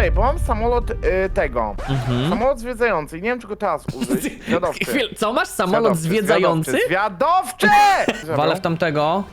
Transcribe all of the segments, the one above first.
Czekaj, bo mam samolot y, tego. Mhm. Samolot zwiedzający i nie wiem, czy go teraz użyć. Zwiadowczy. Chwil, co masz? Samolot Zwiadowczy, zwiedzający? Zwiadowczy! zwiadowczy! W tamtego.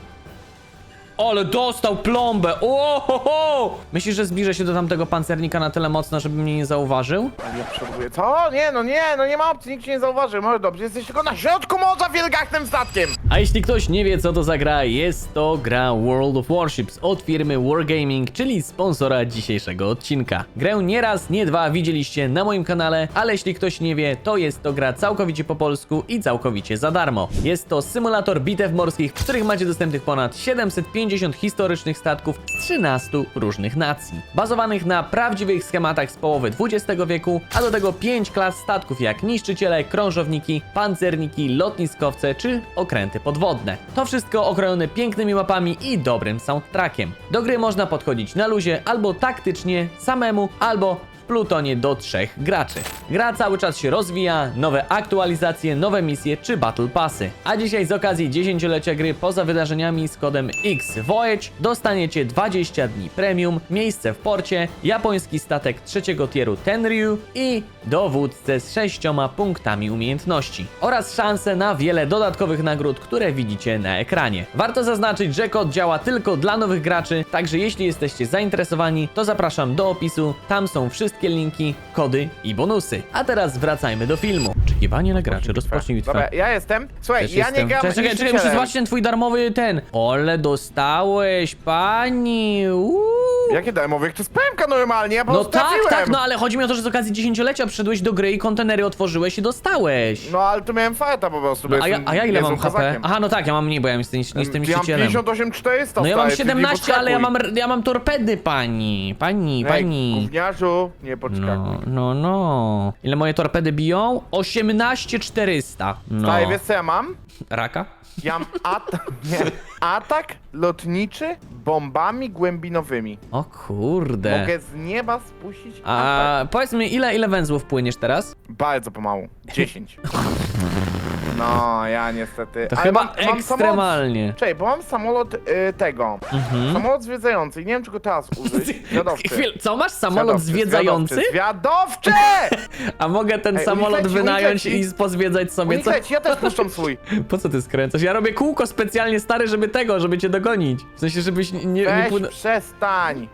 Ale dostał plombę! Ohoho! Myślisz, że zbliżę się do tamtego pancernika na tyle mocno, żeby mnie nie zauważył? Ale ja przebuduję. Co? Nie, no nie, no nie ma opcji, nikt cię nie zauważy. Może dobrze, jesteś tylko na środku morza wielgachnym statkiem. A jeśli ktoś nie wie co to za gra, jest to gra World of Warships od firmy Wargaming, czyli sponsora dzisiejszego odcinka. Grę nie raz, nie dwa widzieliście na moim kanale, ale jeśli ktoś nie wie, to jest to gra całkowicie po polsku i całkowicie za darmo. Jest to symulator bitew morskich, w których macie dostępnych ponad 750 historycznych statków z 13 różnych nacji, bazowanych na prawdziwych schematach z połowy XX wieku, a do tego 5 klas statków jak niszczyciele, krążowniki, pancerniki, lotniskowce czy okręty podwodne. To wszystko okrojone pięknymi mapami i dobrym soundtrackiem. Do gry można podchodzić na luzie albo taktycznie, samemu, albo plutonie do trzech graczy. Gra cały czas się rozwija, nowe aktualizacje, nowe misje czy battle passy. A dzisiaj z okazji 10-lecia gry poza wydarzeniami z kodem X Voyage dostaniecie 20 dni premium, miejsce w porcie, japoński statek trzeciego tieru Tenryu i dowódcę z sześcioma punktami umiejętności oraz szanse na wiele dodatkowych nagród, które widzicie na ekranie. Warto zaznaczyć, że kod działa tylko dla nowych graczy, także jeśli jesteście zainteresowani, to zapraszam do opisu, tam są wszystkie linki, kody i bonusy. A teraz wracajmy do filmu. Oczekiwanie na graczy, rozpocznij bitwę. Dobra, ja jestem. Słuchaj, Też ja nie jestem. gram Czekaj, czekaj, czekaj, muszę niszczycielem. zobaczyć ten twój darmowy ten. Ole, dostałeś, pani. Uuu. Jakie darmowe? To jest PMK normalnie, ja po No prostu tak, trafiłem. tak, no ale chodzi mi o to, że z okazji dziesięciolecia przyszedłeś do gry i kontenery otworzyłeś i dostałeś. No ale tu miałem farta po prostu, bo a, ja, jestem a ja ile mam HP? kozakiem. Aha, no tak, ja mam mniej, bo ja jestem, jestem Ja mam niszczycielem. 58 400 No ja mam stary, ty nie 17, ale ja mam, ja mam torpedy, pani. Pani, Ej, pani. gówniarzu, nie podskakuj. No, no, no. Ile moje torpedy biją? 18400. No. Stary, wiesz co ja mam? Raka? Ja mam atak, nie, atak lotniczy bombami głębinowymi. O kurde. Mogę z nieba spuścić atak. A powiedz mi, ile, ile węzłów płyniesz teraz? Bardzo pomału. 10. No, ja niestety. To Ale chyba mam- mam ekstremalnie. Samolot, czekaj, bo mam samolot y, tego. Mhm. Samolot zwiedzający i nie wiem, czy go teraz użyć. Zwiadowczy. Chwil, co masz? Samolot Zwiadowczy, zwiedzający? Zwiadowczy! A mogę ten Ej, samolot unikajcie, wynająć unikajcie. i pozwiedzać sobie co? Unikajcie, ja też puszczam swój. Po co ty skręcasz? Ja robię kółko specjalnie stary, żeby tego, żeby cię dogonić. W sensie, żebyś nie, nie Weź, płynął. przestań.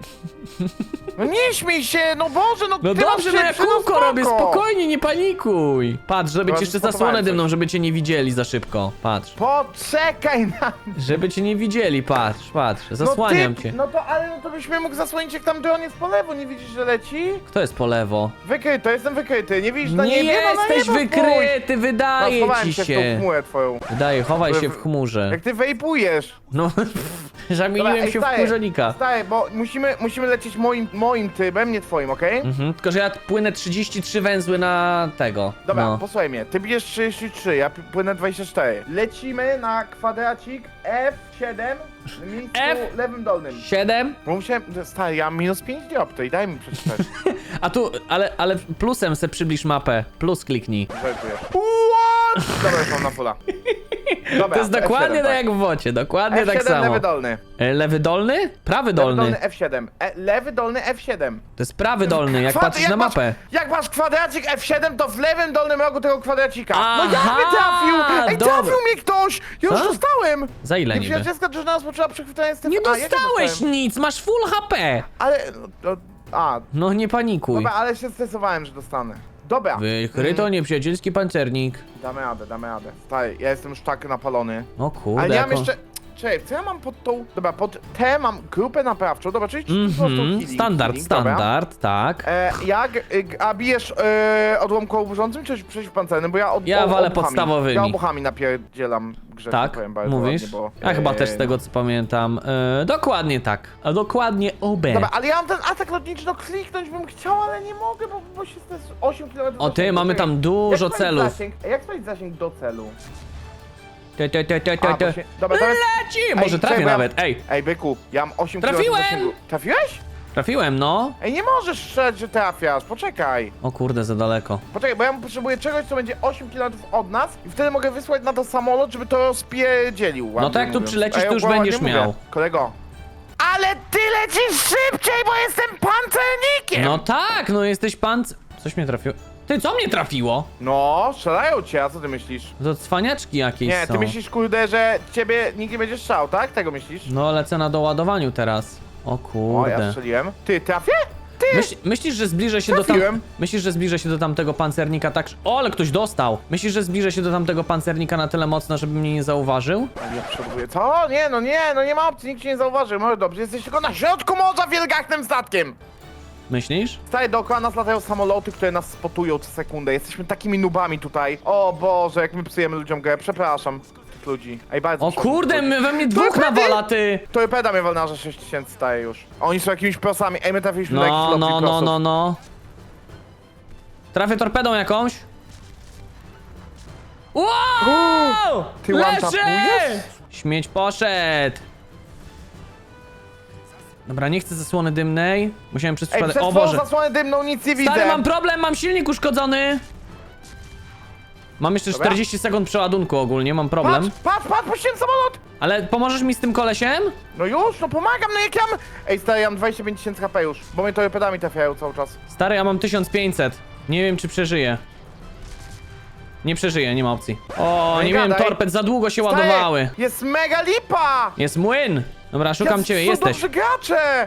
No nie śmiej się, no Boże, no No ty masz dobrze, no ja kółko robię, spoko. spokojnie, nie panikuj. Patrz, żeby ci jeszcze zasłonę dymną, żeby cię nie widzieli za szybko. Patrz. Poczekaj na Żeby cię nie widzieli, patrz, patrz. no Zasłaniam ty, cię. No to, ale no to byś mnie mógł zasłonić, jak tam dron jest po lewo, nie widzisz, że leci? Kto jest po lewo? Wykryty, jestem wykryty, nie widzisz na Nie niebie? no, na jesteś niebo wykryty, No, wydaje schowałem ci się w tą się. chmurę twoją. Wydaje, chowaj się w chmurze. Jak ty wejpujesz. No, zamieniłem się w chmurzenika. Stary, bo musimy, musimy lecieć moim, moim trybem, nie twoim, okej? Mhm, tylko że ja płynę 33 węzły na tego. Dobra, no. posłuchaj mnie, ty bijesz 33, ja pi- płynę 24. Lecimy na kwadracik F7 w miejscu F? lewym dolnym. 7? Bo musiałem, stary, ja mam minus 5 dioptrii, daj mi przeczytać. A tu, ale, ale plusem se przybliż mapę. Plus kliknij. Żartuję. What? Dobra, już mam na fulla. Dobra, To jest dokładnie F7, tak jak w wocie, dokładnie F7 tak samo. lewy dolny. E, Lewy dolny? Prawy Lewy dolny. dolny F7. E, lewy dolny F7. To jest prawy dolny, jak Kwad- patrzysz na masz- mapę. Jak masz kwadracik F7, to w lewym dolnym rogu tego kwadracika. no Aha, jak mnie trafił? Ej, dobra. trafił mnie ktoś! Ja już Co? dostałem! Za ile niby? Przyjacielska drużyna rozpoczęła przechwytanie Stefana. Nie A, jak ja dostałeś dostałem? nic, masz full HP. Ale... No, a, No nie panikuj. dobra, ale się stresowałem, że dostanę. Dobra. Wykryto nieprzyjacielski pancernik. Damy radę, damy radę. Stary, ja jestem już tak napalony. O kurde, Ale nie mam jako- jeszcze... Czekaj, co ja mam pod tą... Dobra, pod T mam grupę naprawczą. Dobra, czyli po prostu Mhm, healing, standard, healing, dobra. standard, tak. E, jak, y, a bijesz e, odłamką oburzącym czy przeciwpancernym? Bo ja od Ja walę obuchami. podstawowymi. Ja obuchami napierdzielam grzecznie Tak, powiem bardzo mówisz? ładnie, bo... Ja chyba e, też z tego co pamiętam. E, dokładnie tak. A dokładnie OB. Dobra, ale ja mam ten atak lotniczy, no kliknąć bym chciał, ale nie mogę, bo, bo się to jest 8 km O ty, mamy tam dużo jak celów. Zasięg, jak sprawdzić zasięg do celu? Te, te, te, te, A, te, bo te. się, dobra, jest... Leci! Może czekaj, trafię bo ja- nawet. Ej, Ej, byku, ja mam 8 Trafiłem! zasięgu. Trafiłeś? trafiłem, no. Ej, nie możesz strzelać, że trafiasz, poczekaj. O kurde, za daleko. Poczekaj, bo ja potrzebuję czegoś, co będzie 8 km od nas i wtedy mogę wysłać na to samolot, żeby to spierdzielił. No to jak tu mówiąc. przylecisz, A to już ładnie będziesz mówię. miał. Kolego. ale ty lecisz szybciej, bo jestem pancernikiem! No tak, no jesteś pan... Coś mnie trafiło. Ty, co mnie trafiło? No, strzelają cię, a co ty myślisz? To cwaniaczki jakieś Nie, są. ty myślisz, kurde, że ciebie nikt nie będzie strzał, tak? Tego myślisz? No, lecę na doładowaniu teraz. O O, ja kurde. strzeliłem. Ty, trafię? Ty! Myśl, myślisz, że zbliżę się do tam... Trafiłem. Myślisz, że zbliżę się do tamtego pancernika tak... O, ale ktoś dostał! Myślisz, że zbliżę się do tamtego pancernika na tyle mocno, żeby mnie nie zauważył? Ale ja przoduję. Co? Nie, no nie, no nie ma opcji, nikt cię nie zauważy. Może dobrze, jesteś tylko na środku morza wielgachnym statkiem. Myślisz? Stary, dookoła nas latają samoloty, które nas spotują co sekundę. Jesteśmy takimi nubami tutaj. O Boże, jak my psujemy ludziom grę. Przepraszam tych ludzi. Ej, bardzo O kurde, my, we mnie dwóch nawala, ty! Torpeda mnie walna, że 6000 staje już. Oni są jakimiś prosami. Ej, my trafiliśmy do jakichś No, lotnych no, no, no, no. Trafię torpedą jakąś. Wow! ty one-tapujesz? Śmieć poszedł. Dobra, nie chcę zasłony dymnej. Musiałem przez Ej, przypadek... przez O Boże. zasłonę dymną nic nie widzę. Stary, mam problem, mam silnik uszkodzony. Mam jeszcze Dobra. 40 sekund przeładunku ogólnie, mam problem. Patrz, patrz, patrz, puściłem samolot! Ale pomożesz mi z tym kolesiem? No już, no pomagam, no jak ja mam... Ej, stary, ja mam 25 tysięcy HP już, bo mnie torpedami trafiają cały czas. Stary, ja mam 1500. Nie wiem, czy przeżyję. Nie przeżyję, nie ma opcji. O, nie wiem, gadaj. torped za długo się Stary, ładowały. Jest mega lipa! Jest młyn. Dobra, szukam ja, ciebie, jesteś.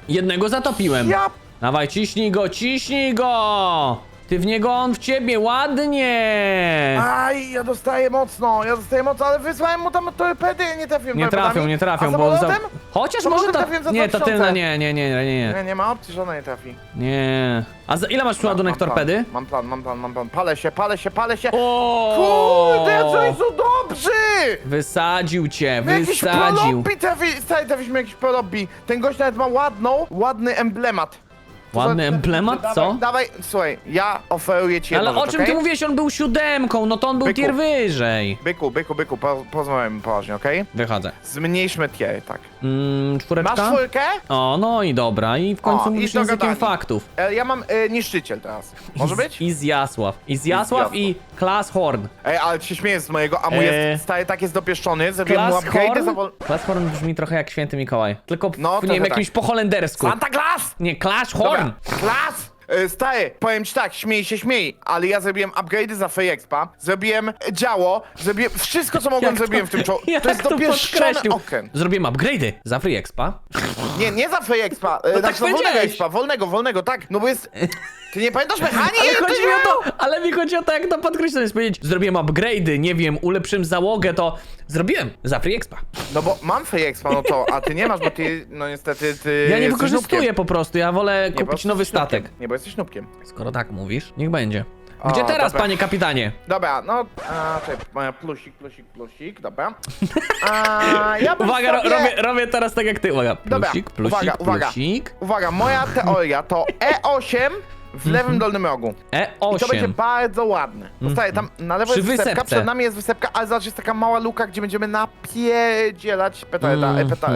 Jednego zatopiłem. Ja... Dawaj, ciśnij go, ciśnij go! Ty w niego, on w ciebie, ładnie! Aj, ja dostaję mocno, ja dostaję mocno, ale wysłałem mu tam torpedy, nie trafiłem Nie torpedami. trafią, nie trafią, A bo za... samolotem? Chociaż Samolotem może ta... za Nie, ta 2000. tylna, nie, nie, nie, nie, nie. Nie, nie ma opcji, że ona nie trafi. Nie. A za ile masz przeładunek plan, torpedy? Mam plan, mam plan, mam plan. Palę się, palę się, palę się. O! Kurde, jak oni są dobrzy! Wysadził cię, My jakiś wysadził. prolobbi trafi, stary, trafiliśmy jakiś prolobbi. Ten gość nawet ma ładną, ładny emblemat. Ładny emblemat, dawaj, co? Dawaj, słuchaj, ja oferuję ci Ale o rzecz, czym okej? ty mówiłeś? On był siódemką, no to on był Byku. tier wyżej. Byku, byku, byku, po, porozmawiamy poważnie, okej? Wychodzę. Zmniejszmy tier, tak. Mm, czwóreczka? Masz czwórkę? O, no i dobra, i w końcu O, i mówisz językiem dogadani. faktów. E, ja mam e, niszczyciel teraz. Może być? I z Jasław. I z Jasław i Klas Horn. Ej, ale się śmieję z mojego, a mój Eee. jest stary tak jest dopieszczony, zrobiłem mu Klas upgrade za Horn? wol... Klas Horn brzmi trochę jak święty Mikołaj. Tylko w, No, nie trochę wiem, jakimś tak. po holendersku. Santa Claus! Nie, Clash Horn! Dobra, klas! E, Stary, powiem ci tak, śmiej się, śmiej, ale ja zrobiłem upgrade'y za Free Expa, zrobiłem działo, zrobiłem wszystko co mogłem Jak zrobiłem w tym czołgu. To jest dopieszczony okręt. Zrobiłem upgrade'y za Free Expa. Nie, nie za Free Expa, e, tak znaczy za wolnego powiedziałeś. Expa, wolnego, wolnego, tak, no bo jest... Ty nie pamiętasz mechaniki? Ale chodzi mi o to, ale mi chodzi o to, jak to podkreślić, jest powiedzieć, zrobiłem upgrade'y, nie wiem, ulepszyłem załogę, to zrobiłem za Free Expa. No bo mam Free Expa, no to, a ty nie masz, bo ty, no niestety, ty Ja nie jesteś wykorzystuję po prostu, ja wolę bo kupić jesteś nowy nubkiem. statek. Nie, bo jesteś nubkiem. Skoro tak mówisz, niech będzie. Gdzie O, teraz, dobra. panie kapitanie? Dobra, no, a, czekaj, plusik, plusik, plusik, dobra. A, ja bym Uwaga, ro sobie... robię, robię teraz tak jak ty, uwaga. Dobra, Plusik, plusik, uwaga, uwaga. plusik. Uwaga, moja teoria to E8 w lewym dolnym rogu. I to będzie E8. bardzo ładne. Zostaje tam na lewo Przy jest wysepka, wysepce. przed nami jest wysepka, ale zobacz, jest taka mała luka, gdzie będziemy napierdzielać petarda, Mhm. peta,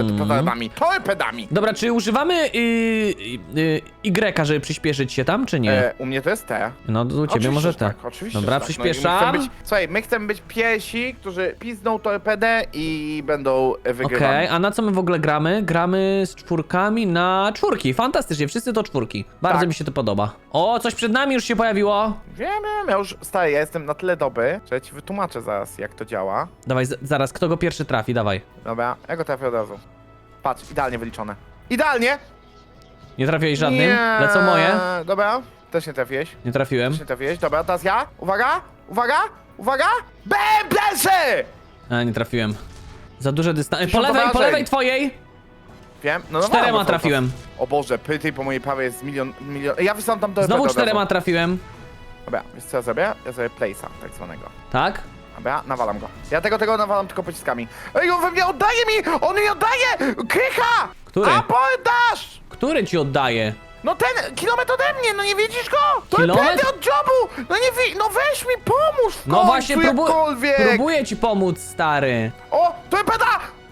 torpedami. Dobra, czy używamy y, y, y, Y, żeby przyspieszyć się tam, czy nie? E, u mnie to jest T. No, u ciebie Oczywiście, może że tak. tak. Oczywiście, Dobra, że tak. No i my przyspieszam. chcemy być, słuchaj, my chcemy być pierwsi, którzy pizną torpedę i będą e, Okej, wygrywani. a na co my w ogóle gramy? Gramy z czwórkami na czwórki. Fantastycznie, wszyscy to czwórki. Bardzo Tak. mi się to podoba. O, coś przed nami już się pojawiło. Wiem, wiem, ja już stary, ja jestem na tyle dobry, że ja ci wytłumaczę zaraz, jak to działa. Dawaj, z- zaraz, kto go pierwszy trafi, dawaj. Dobra, ja go trafię od razu. Patrz, idealnie wyliczone. Idealnie! Nie trafiłeś żadnym? Nie. Lecą moje? Dobra, też nie trafiłeś. Nie trafiłem. Też nie trafiłeś. Dobra, teraz ja. Uwaga, uwaga, uwaga! BEM pierwszy! A, nie trafiłem. Za duże dystanse. Po lewej, po obrażeń. lewej twojej! Wiem, no no Czterema no, trafiłem. O Boże, pyty po mojej prawej jest milion, milion... Ja wysyłam tam do Znowu czterema trafiłem. Dobra, wiesz co ja zrobię? Ja zrobię place'a tak zwanego. Tak? Dobra, nawalam go. Ja tego, tego nawalam tylko pociskami. Ej, on we mnie oddaje mi! On mi oddaje! Krycha! Który? Abordaż! Który ci oddaje? No ten kilometr ode mnie, no nie widzisz go? To Kilometr? Od jobu! No nie wi... No weź mi pomóż w No końcu właśnie, próbu jakkolwiek! próbuję ci pomóc, stary. O, torpeda!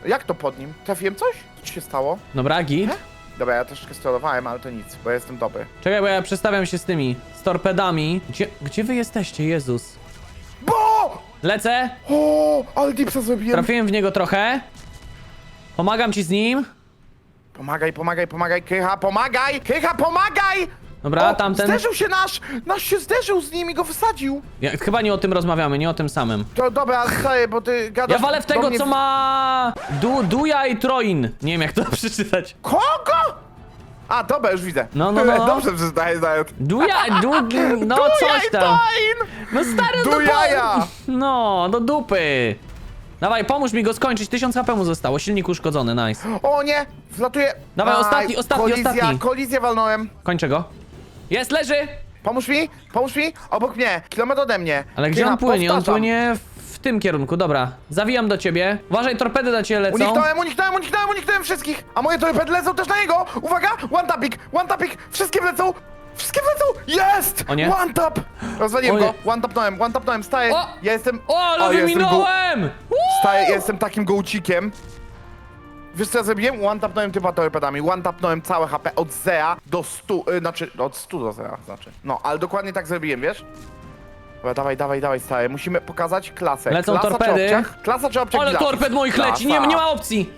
Jak to pod nim? Trafiłem coś? Co ci się stało? Dobra, git. Dobra, ja troszkę sterowałem, ale to nic, bo jestem dobry. Czekaj, bo ja przestawiam się z tymi, z torpedami. Gdzie, gdzie wy jesteście, Jezus? Bo! Lecę, O, ale dipsa zrobiłem. trafiłem w niego trochę. Pomagam ci z nim. Pomagaj, pomagaj, pomagaj, Krycha, pomagaj! Krycha, pomagaj! Dobra, tamten. Zderzył się nasz! Nasz się zderzył z nim i go wysadził! Ja, chyba nie o tym rozmawiamy, nie o tym samym. To dobra, staję, bo ty gadasz... Ja walę w do tego, mnie co ma... Du, Duja i Troin. Nie wiem, jak to przeczytać. Kogo? A, dobra, już widzę. No, no, no. Dobrze przeczytałeś nawet. Duja, du, no coś tam. No stary, no Do po- jaja! No, do dupy. Dawaj, pomóż mi go skończyć. 1000 HP mu zostało, silnik uszkodzony, nice. O nie! Wlatuje! Dawaj, Aj, ostatni, ostatni, kolizja, ostatni. Kolizję walnąłem. Kończę go. Jest, leży! Pomóż mi, pomóż mi, obok mnie, kilometr ode mnie. Ale gdzie Krycha, on płynie? On powtarzam. płynie w, tym kierunku, dobra. Zawijam do ciebie. Uważaj, torpedy do ciebie lecą. Uniknąłem, uniknąłem, uniknąłem, uniknąłem wszystkich! A moje torpedy lecą też na niego! Uwaga! One tapik, one tapik! Wszystkie wlecą! Wszystkie wlecą! Jest! O nie. One tap! Rozwaliłem O go, one tapnąłem, one tapnąłem, staję. O! Ja jestem... O, ale ja jestem go- wyminąłem! Uuu! Staję, ja jestem takim gołcikiem. Wiesz co ja zrobiłem? One tapnąłem typa torpedami, one tapnąłem całe HP od 0 do 100, y, znaczy od 100 do 0, znaczy. No, ale dokładnie tak zrobiłem, wiesz? Dobra, dawaj, dawaj, dawaj, stary. Musimy pokazać klasę. Lecą Klasa torpedy. Czy obciach? Klasa czy obciach Ale torped moich leci, nie, nie ma opcji.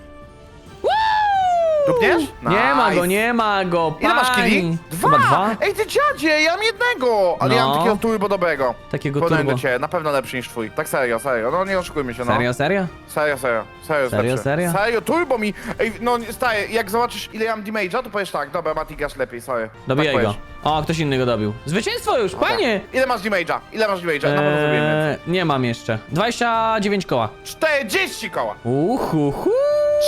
Dupniesz? Nie ma go, Nice. nie ma go, Ile masz pani. kili? Dwa! Chyba dwa? Ej, ty dziadzie, ja mam jednego! Ale ja No. mam takiego turbo dobrego. Takiego Podałem turbo. ciebie, na pewno lepszy niż twój. Tak serio, serio. No nie oszukujmy się, no. Serio, serio? Serio, serio. Serio, jest Serio, lepszy. serio? Serio, turbo mi... Ej, no staje, jak zobaczysz ile ja mam damage'a, to powiesz tak, dobra, Mati, grasz lepiej, sorry. Dobijaj tak go. powiesz. O, ktoś inny go dobił. Zwycięstwo już, panie! Ile masz damage'a? Ile masz damage'a? Na pewno. Eee, nie mam jeszcze. 29 koła. 40 koła! Uhuhu.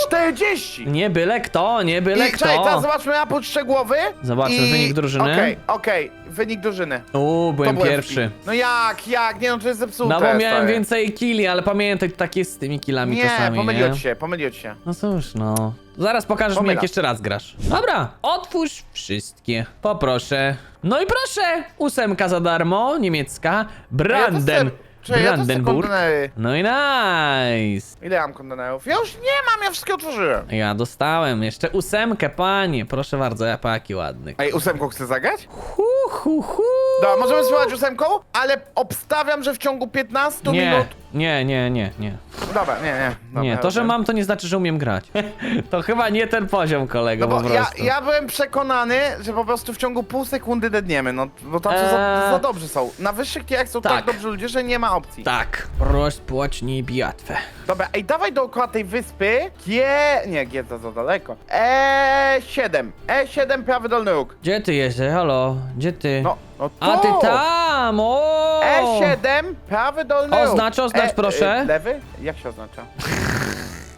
40! Nie byle kto, nie byle I czekaj, teraz kto. zobaczmy raport szczegółowy. Zobaczmy i... wynik drużyny. Okej, okej, wynik drużyny. Uuu, byłem byłem pierwszy. No jak, jak? Nie no, to jest zepsute. No bo miałem stary. więcej killi, ale pamiętaj, to tak jest z tymi killami Nie, czasami, pomyliło nie? ci się, pomyliło ci się. No cóż, no. Zaraz pokażesz mi, Pomyla. jak jeszcze raz grasz. Dobra, otwórz wszystkie. Poproszę. No i proszę, ósemka za darmo, niemiecka. Branden. Czekaj, ja to chcę Brandenburg. kontenery. No i nice. Ile ja mam kontenerów? Ja już nie mam, ja wszystkie otworzyłem. Ja dostałem jeszcze ósemkę, panie. Proszę bardzo, jaki ładny. Ej, ósemką chcę zagrać? Hu, hu, hu. Dobra, możemy spróbować ósemką, ale obstawiam, że w ciągu 15 Nie, minut... nie, nie, nie, nie. Dobra, nie, nie. Dobra, Nie, to, że dobra. mam, to nie znaczy, że umiem grać. to chyba nie ten poziom, kolego, No po bo ja, prostu. ja byłem przekonany, że po prostu w ciągu pół sekundy dedniemy, no bo tam za, Eee. za dobrzy są. Na wyższych tierach są tak. Tak. dobrzy ludzie, że nie ma opcji. Tak, rozpłacznij biatwę. Dobra, ej, dawaj dookoła tej wyspy G... nie, G to za daleko. E7, E7 prawy dolny róg. Gdzie ty jesteś, halo? Gdzie ty? No, no tu! A ty tam, o! E7, prawy dolny róg. Oznacz, oznacz, E, proszę. e, lewy? Jak się oznacza?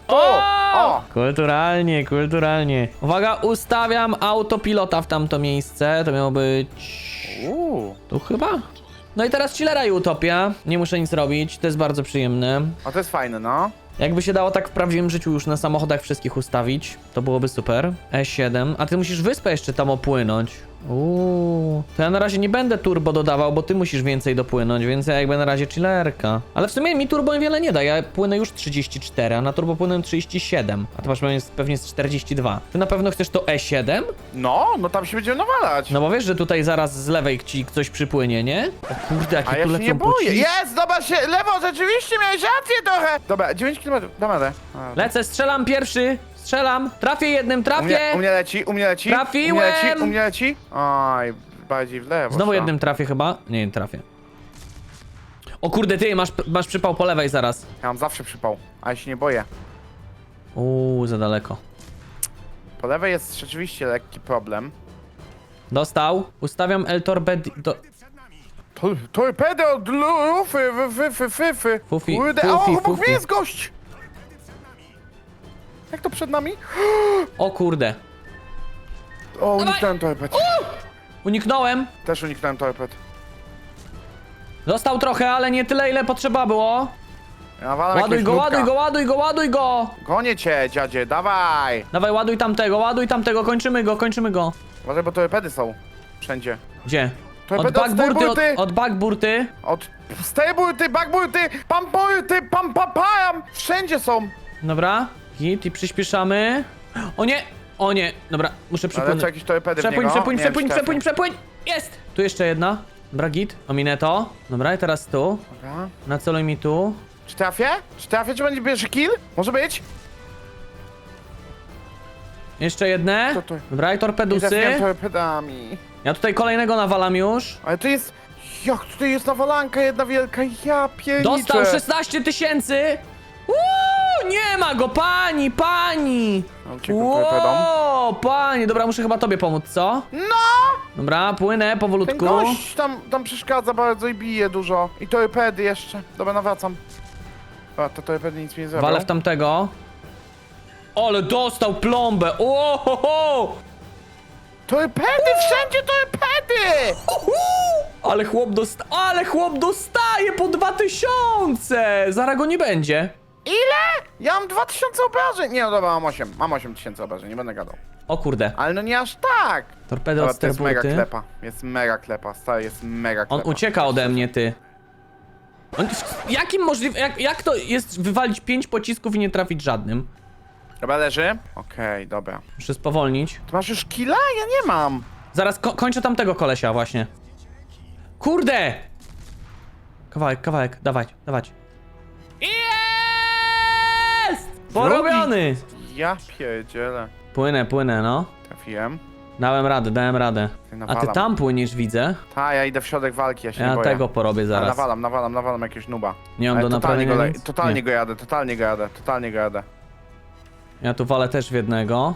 O! o! Kulturalnie, kulturalnie. Uwaga, ustawiam autopilota w tamto miejsce. To miało być... Uuu, Tu chyba? No i teraz chillera i utopia. Nie muszę nic robić, to jest bardzo przyjemne. a to jest fajne, no. Jakby się dało tak w prawdziwym życiu już na samochodach wszystkich ustawić, to byłoby super. E7, a ty musisz wyspę jeszcze tam opłynąć. Uuu, to ja na razie nie będę turbo dodawał, bo ty musisz więcej dopłynąć, więc ja jakby na razie chillerka. Ale w sumie mi turbo niewiele nie da, ja płynę już 34, a na turbo płynę 37, a ty masz pewnie, pewnie z 42. Ty na pewno chcesz to E7? No, no tam się będziemy nawalać. No bo wiesz, że tutaj zaraz z lewej ci coś przypłynie, nie? O kurde, jakie A ja tu się lecą nie boję. pociski. Jest, zobacz się, lewo, rzeczywiście miałeś rację trochę. Dobra, 9 km, dam radę. Lecę, strzelam pierwszy, strzelam, trafię jednym, U trafię! mnie, u mnie leci, u mnie leci. Trafiłem! U mnie leci, u mnie leci. Oj, bardziej w lewo. Znowu co? jednym trafię chyba? Nie, nie trafię. O kurde, ty, masz, masz przypał po lewej zaraz. Ja mam zawsze przypał, ale się nie boję. Uuu, za daleko. Po lewej jest rzeczywiście lekki problem. Dostał. Ustawiam El Torbed... Do... To, torpedo od lufy, fy, fy, fy, fy. Fufi, Kurde, fufi, o, obok fufi. mnie jest gość. Jak to przed nami? O kurde. O, uniknąłem torped. Uniknąłem. Też uniknąłem torped. Dostał trochę, ale nie tyle, ile potrzeba było. Ja walam Ładuj jakiegoś go, nubka. ładuj go, ładuj go, ładuj go! Gonię cię, dziadzie, dawaj. Dawaj, ładuj tamtego, ładuj tamtego, kończymy go, kończymy go. Uważaj, bo torpedy są. Wszędzie. Gdzie? To Od będą backburty, od, stayburty. od backburty. Od stayburty, backburty, pamburty, pam pam pam. Wszędzie są. Dobra. Git i przyspieszamy. O nie! O nie! Dobra, muszę Ale przypłynąć. co jakieś torpedy w Przepłyń, niego? przepłyń, Nie wiem, przepłyń, czy przepłyń, przepłyń! Jest! Tu jeszcze jedna. Dobra, git. Ominę to. Dobra, i teraz tu. Dobra. Naceluj mi tu. Czy trafię? Czy trafię, czy będzie pierwszy kill? Może być? Jeszcze jedne. Dobra, i torpedusy. torpedami. Ja tutaj kolejnego nawalam już. Ale to jest... Jak tutaj jest nawalanka jedna wielka, ja pierniczę. Dostał 16 tysięcy! Nie ma go, pani, pani! Uciekłem torpedą. Ło, pani, dobra, muszę chyba tobie pomóc, co? No! Dobra, płynę Ten powolutku. gość tam, tam przeszkadza bardzo i bije dużo. I torpedy jeszcze. Dobra, nawracam. A, to torpedy nic mi nie zrobią. Walę w tamtego. Ale dostał plombę! Ohoho! Torpedy, wszędzie torpedy! Ale chłop dosta... Ale chłop dostaje po 2000! Zaraz go nie będzie. Ile? Ja mam 2000 obrażeń. Nie, no dobra, mam 8. Mam 8000 obrażeń, nie będę gadał. O kurde. Ale no nie aż tak. Torpedy Dobra, od to jest mega sterbuty. klepa. Jest mega klepa, stary, jest mega On klepa. ucieka ode mnie, ty. On, jakim możliwe... Jak, jak to jest wywalić 5 pocisków i nie trafić żadnym? Dobra, leży? Okej, dobra. Muszę spowolnić. Ty masz już killa? Ja nie mam. Zaraz ko kończę tamtego kolesia właśnie. Kurde! Kawałek, kawałek, dawać, dawać. Porobiony! Ja pierdzielę. Płynę, płynę, no. Trafiłem. Dałem radę, dałem radę. Ty A nawalam. ty tam płyniesz, widzę. Ta, ja idę w środek walki, ja się nie Ja boję. tego porobię Ale zaraz. Nawalam, nawalam, nawalam jakiegoś nuba. Nie mam Ale do totalnie naprawienia go, nic? Totalnie Nie. go jadę, totalnie go jadę, totalnie go jadę. Ja tu walę też w jednego.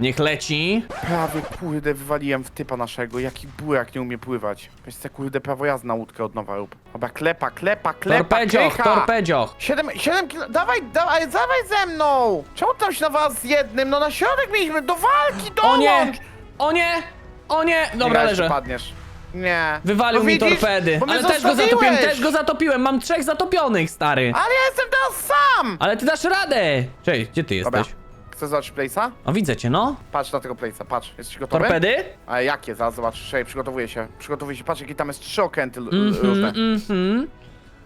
Niech leci. Prawie kurde wywaliłem w typa naszego, jaki burak nie umie pływać. Weź se kurde prawo jazdy na łódkę od nowa rób. Dobra, klepa, klepa, klepa, Torpedzioch, krycha. torpedzioch. 7, 7 kilo, dawaj, dawaj, dawaj ze mną! Czemu tam się na was z jednym? No na środek mieliśmy, do walki, dołącz! O nie! O nie! O nie! Dobra, Nie, leżę. padniesz. Nie. Wywalił No mi widzisz? torpedy. Bo mnie Ale też go zostawiłeś. zatopiłem, też go zatopiłem. Mam trzech zatopionych, stary. Ale ja jestem teraz sam! Ale ty dasz radę! Cześć, gdzie ty Dobra. jesteś? Chcesz zobaczyć place'a? O, widzę cię, no. Patrz na tego place'a, patrz. Jesteś gotowy? Torpedy? Ale jakie? Zaraz zobacz, Szej, przygotowuję się. Przygotowuję się, patrz jakie tam jest trzy okręty l- Mhm, różne. mhm.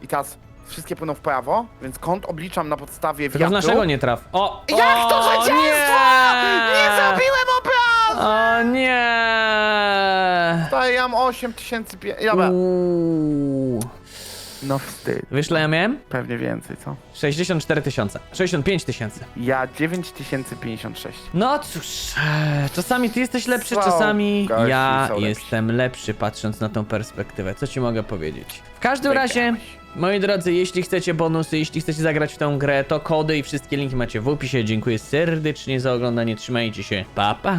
I teraz wszystkie płyną w prawo, więc kąt obliczam na podstawie Tylko w wiatru. naszego nie traf. O! Jak to o, zwycięstwo! Nie! Nie zrobiłem obraz! O nie! Mam 8 tysięcy. Dobra. Uuu. No wstyd. Wiesz, ile ja miałem? Pewnie więcej, co? 64 tysiące. 65 tysięcy. Ja 9056. No cóż, e, czasami ty jesteś lepszy, Są czasami gorsi, ja są lepsi. jestem lepszy, patrząc na tą perspektywę. Co ci mogę powiedzieć? W każdym Wygrałeś. razie, moi drodzy, jeśli chcecie bonusy, jeśli chcecie zagrać w tę grę, to kody i wszystkie linki macie w opisie. Dziękuję serdecznie za oglądanie, trzymajcie się, pa pa!